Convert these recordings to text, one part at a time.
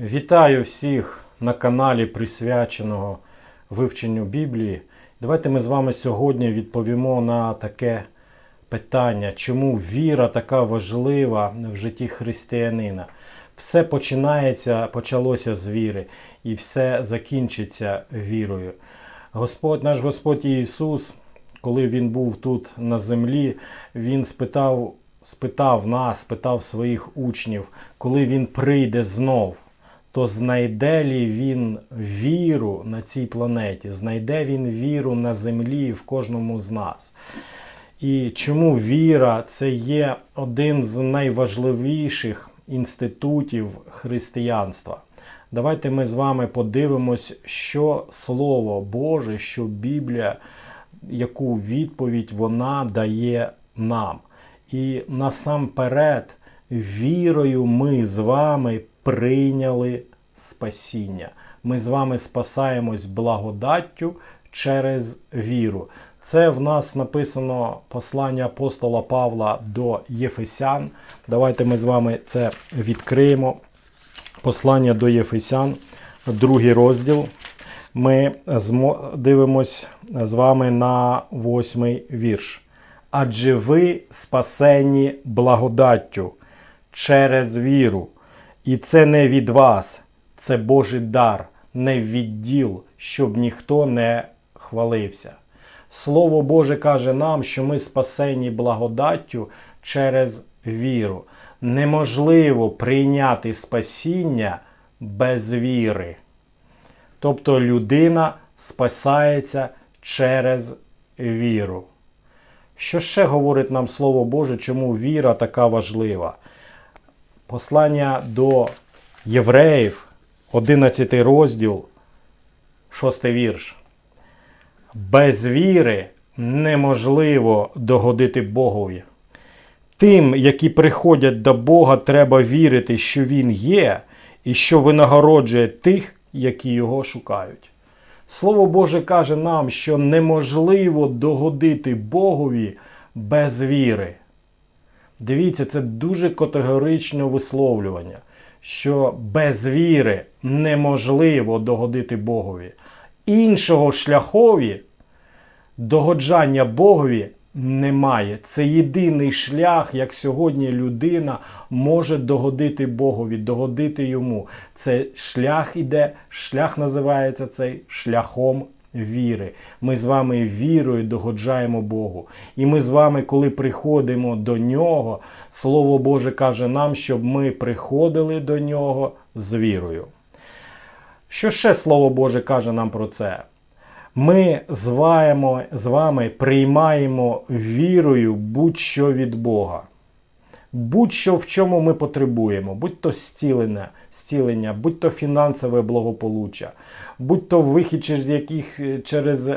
Вітаю всіх на каналі, присвяченого вивченню Біблії. Давайте ми з вами сьогодні відповімо на таке питання, чому віра така важлива в житті християнина. Все починається, почалося з віри, і все закінчиться вірою. Господь, наш Господь Ісус, коли Він був тут на землі, Він спитав, спитав нас, спитав своїх учнів, коли Він прийде знов то знайде лі він віру на цій планеті, знайде він віру на землі в кожному з нас. І чому віра це є один з найважливіших інститутів християнства? Давайте ми з вами подивимось, що Слово Боже, що Біблія, яку відповідь вона дає нам. І насамперед, вірою ми з вами прийняли спасіння. Ми з вами спасаємось благодаттю через віру. Це в нас написано послання апостола Павла до Єфесян. Давайте ми з вами це відкриємо. Послання до Єфесян, другий розділ. Ми дивимось з вами на восьмий вірш. Адже ви спасені благодаттю через віру. І це не від вас, це Божий дар, не відділ, щоб ніхто не хвалився. Слово Боже каже нам, що ми спасені благодаттю через віру. Неможливо прийняти спасіння без віри. Тобто людина спасається через віру. Що ще говорить нам Слово Боже, чому віра така важлива? Послання до євреїв, 11 розділ, 6 вірш. Без віри неможливо догодити Богові. Тим, які приходять до Бога, треба вірити, що Він є, і що винагороджує тих, які його шукають. Слово Боже каже нам, що неможливо догодити Богові без віри. Дивіться, це дуже категоричне висловлювання, що без віри неможливо догодити Богові. Іншого шляхові догоджання Богові немає. Це єдиний шлях, як сьогодні людина може догодити Богові, догодити йому. Це шлях іде, шлях називається цей шляхом віри. Ми з вами вірою догоджаємо Богу. І ми з вами, коли приходимо до нього, Слово Боже каже нам, щоб ми приходили до нього з вірою. Що ще Слово Боже каже нам про це? Ми з вами, приймаємо вірою будь-що від Бога. Будь-що в чому ми потребуємо, будь то зцілення, зцілення, будь то фінансове благополуччя, будь то вихід через яких через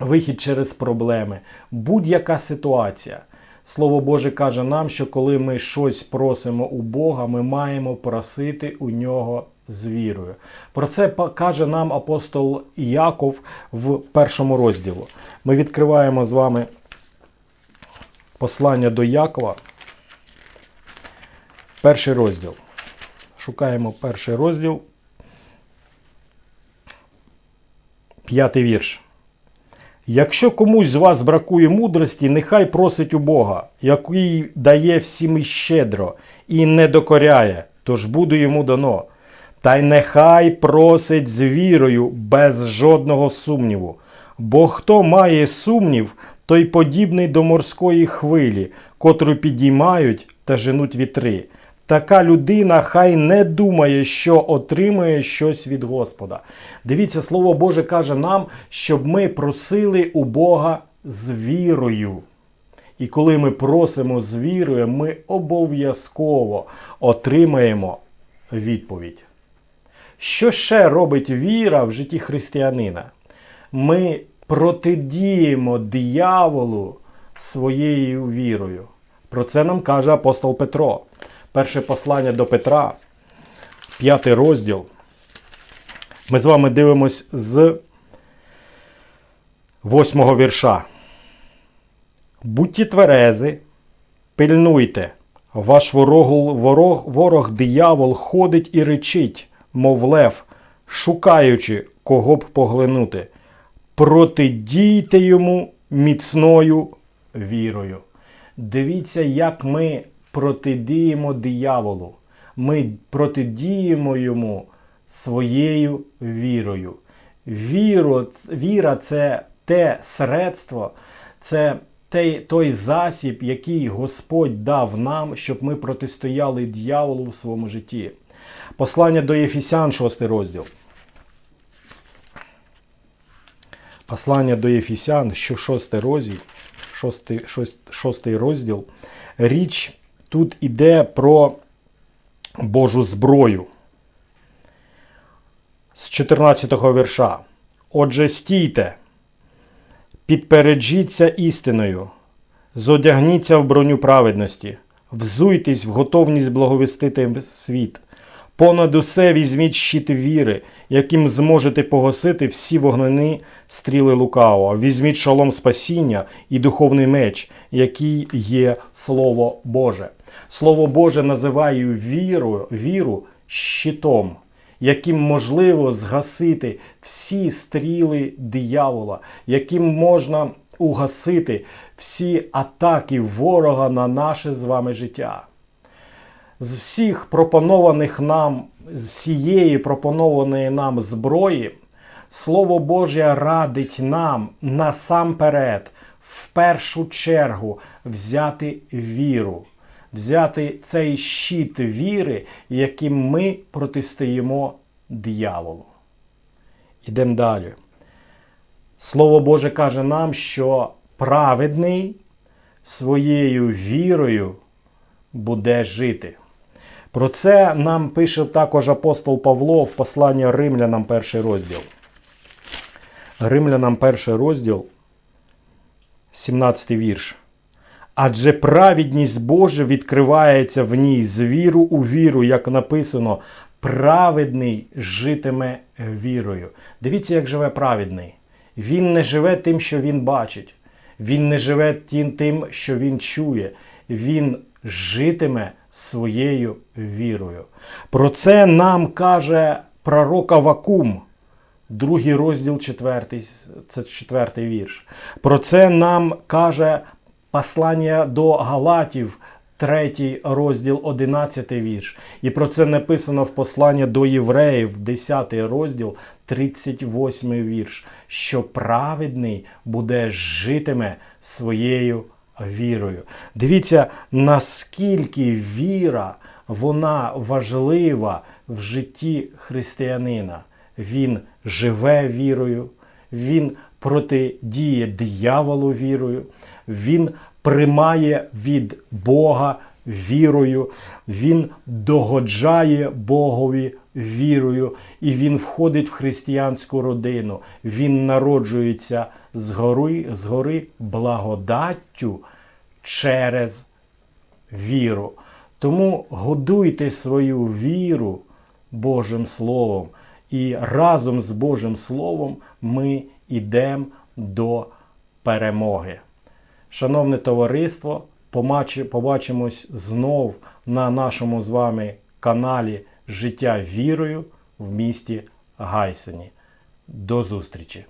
вихід через проблеми, будь-яка ситуація. Слово Боже каже нам, що коли ми щось просимо у Бога, ми маємо просити у нього з вірою. Про це каже нам апостол Яков в першому розділу. Ми відкриваємо з вами послання до Якова. Перший розділ. Шукаємо перший розділ. П'ятий вірш. Якщо комусь з вас бракує мудрості, нехай просить у Бога, який дає всім і щедро, і не докоряє, тож буде йому дано. Та й нехай просить з вірою, без жодного сумніву. Бо хто має сумнів, той подібний до морської хвилі, котру підіймають та женуть вітри. Така людина хай не думає, що отримує щось від Господа. Дивіться, Слово Боже каже нам, щоб ми просили у Бога з вірою. І коли ми просимо з вірою, ми обов'язково отримаємо відповідь. Що ще робить віра в житті християнина? Ми протидіємо дияволу своєю вірою. Про це нам каже апостол Петро. Перше послання до Петра, п'ятий розділ. Ми з вами дивимось з восьмого вірша. Будьте тверези, пильнуйте, Ваш ворог, ворог, ворог диявол ходить і речить, мов лев, шукаючи, кого б поглинути. Протидійте йому міцною вірою. Дивіться, як ми протидіємо дияволу. Ми протидіємо йому своєю вірою. Віро, віра це те средство, це той, той засіб, який Господь дав нам, щоб ми протистояли дьяволу в своєму житті. Послання до Єфісян, 6 розділ. Послання до Єфісян, що 6 розділ, 6, 6, 6 розділ. Річ тут іде про Божу зброю. З 14 вірша. Отже, стійте, підпереджіться істиною, зодягніться в броню праведності, взуйтесь в готовність благовістити світ. Понад усе візьміть щит віри, яким зможете погасити всі вогнені стріли лукавого. Візьміть шалом спасіння і духовний меч, який є Слово Боже. Слово Боже називає віру, віру щитом, яким можливо згасити всі стріли диявола, яким можна угасити всі атаки ворога на наше з вами життя. З всіх пропонованих нам, з всієї пропонованої нам зброї, Слово Боже радить нам насамперед, в першу чергу, взяти віру, взяти цей щит віри, яким ми протистоїмо дияволу. Ідемо далі. Слово Боже каже нам, що праведний своєю вірою буде жити. Про це нам пише також апостол Павло в посланні Римлянам перший розділ. Римлянам перший розділ, 17 вірш. Адже праведність Божа відкривається в ній з віру у віру, як написано, праведний житиме вірою. Дивіться, як живе праведний. Він не живе тим, що він бачить. Він не живе тим, що він чує. Він житиме своєю вірою. Про це нам каже пророк Авакум, другий розділ, четвертий, це четвертий вірш. Про це нам каже послання до Галатів, третій розділ, одинадцятий вірш. І про це написано в посланні до євреїв, 10 розділ, 38 вірш, що праведний буде житиме своєю вірою. Дивіться, наскільки віра вона важлива в житті християнина. Він живе вірою, він протидіє дияволу вірою, він приймає від Бога вірою, він догоджає Богові вірою, і він входить в християнську родину. Він народжується згори, згори благодаттю через віру. Тому годуйте свою віру Божим Словом. І разом з Божим Словом ми йдемо до перемоги. Шановне товариство, побачимось знов на нашому з вами каналі Життя вірою в місті Гайсені. До зустрічі!